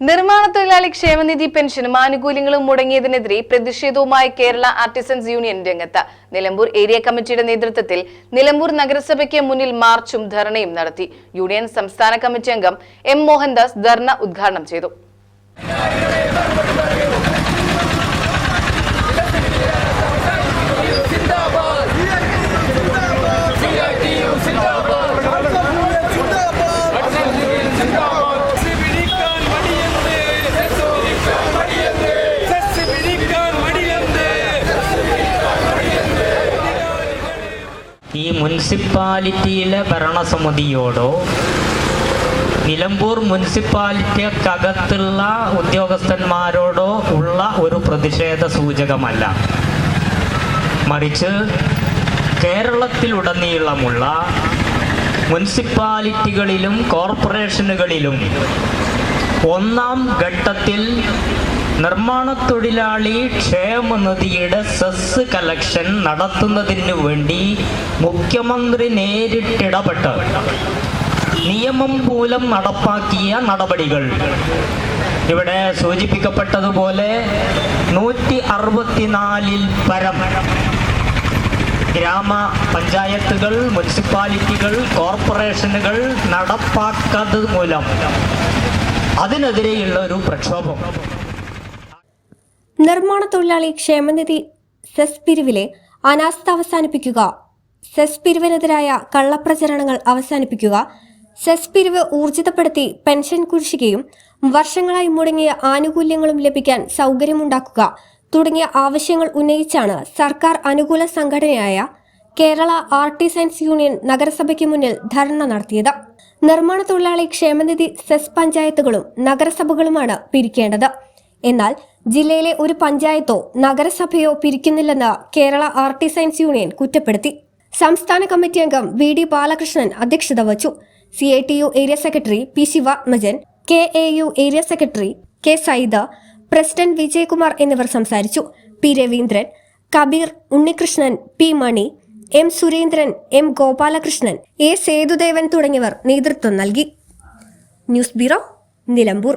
നിർമ്മാണ തൊഴിലാളി ക്ഷേമനിധി പെൻഷനും ആനുകൂല്യങ്ങളും മുടങ്ങിയതിനെതിരെ പ്രതിഷേധവുമായി കേരള ആർട്ടിസൻസ് യൂണിയൻ രംഗത്ത്. നിലമ്പൂർ ഏരിയ കമ്മിറ്റിയുടെ നേതൃത്വത്തിൽ നിലമ്പൂർ നഗരസഭയ്ക്ക് മുന്നിൽ മാർച്ചും ധർണയും നടത്തി. യൂണിയൻ സംസ്ഥാന കമ്മിറ്റി അംഗം എം മോഹൻദാസ് ധർണ ഉദ്ഘാടനം ചെയ്തു. ഈ മുനിസിപ്പാലിറ്റിയിലെ ഭരണസമിതിയോടോ നിലമ്പൂർ മുനിസിപ്പാലിറ്റിക്കകത്തുള്ള ഉദ്യോഗസ്ഥന്മാരോടോ ഉള്ള ഒരു പ്രതിഷേധ സൂചകമല്ല. മറിച്ച് കേരളത്തിലുടനീളമുള്ള മുനിസിപ്പാലിറ്റികളിലും കോർപ്പറേഷനുകളിലും ഒന്നാം ഘട്ടത്തിൽ നിർമ്മാണ തൊഴിലാളി ക്ഷേമനിധിയുടെ സെസ് കലക്ഷൻ നടത്തുന്നതിന് വേണ്ടി മുഖ്യമന്ത്രി നേരിട്ടിടപെട്ട് നിയമം മൂലം നടപ്പാക്കിയ നടപടികൾ. ഇവിടെ സൂചിപ്പിക്കപ്പെട്ടതുപോലെ നൂറ്റി അറുപത്തിനാലിൽ പരം ഗ്രാമ പഞ്ചായത്തുകൾ മുനിസിപ്പാലിറ്റികൾ കോർപ്പറേഷനുകൾ നടപ്പാക്കാത്തത് മൂലം അതിനെതിരെയുള്ള ഒരു പ്രക്ഷോഭം. നിർമ്മാണ തൊഴിലാളി ക്ഷേമനിധി സെസ് പിരിവിലെ അനാസ്ഥ അവസാനിപ്പിക്കുക. സെസ് പിരിവിനെതിരായ കള്ളപ്രചരണങ്ങൾ അവസാനിപ്പിക്കുക. സെസ് പിരിവ് ഊർജിതപ്പെടുത്തി പെൻഷൻ കുടിശ്ശികയും വർഷങ്ങളായി മുടങ്ങിയ ആനുകൂല്യങ്ങളും ലഭിക്കാൻ സൗകര്യമുണ്ടാക്കുക തുടങ്ങിയ ആവശ്യങ്ങൾ ഉന്നയിച്ചാണ് സർക്കാർ അനുകൂല സംഘടനയായ കേരള ആർട്ടിസൻസ് യൂണിയൻ നഗരസഭയ്ക്ക് മുന്നിൽ ധർണ നടത്തിയത്. നിർമ്മാണ തൊഴിലാളി ക്ഷേമനിധി സെസ് പഞ്ചായത്തുകളും നഗരസഭകളുമാണ് പിരിക്കേണ്ടത്. എന്നാൽ ജില്ലയിലെ ഒരു പഞ്ചായത്തോ നഗരസഭയോ പിരിക്കുന്നില്ലെന്ന് കേരള ആർട്ടിസൻസ് യൂണിയൻ കുറ്റപ്പെടുത്തി. സംസ്ഥാന കമ്മിറ്റി അംഗം വി ഡി ബാലകൃഷ്ണൻ അധ്യക്ഷത വച്ചു. C I T U area secretary P Sivathmajan K A U area secretary K Saida president Vijayakumar എന്നിവർ സംസാരിച്ചു. P Raveendran Kabeer Unnikrishnan P Mani M Surendran M Gopalakrishnan A Sethudevan തുടങ്ങിയവർ നേതൃത്വം നൽകി. News bureau Nilambur.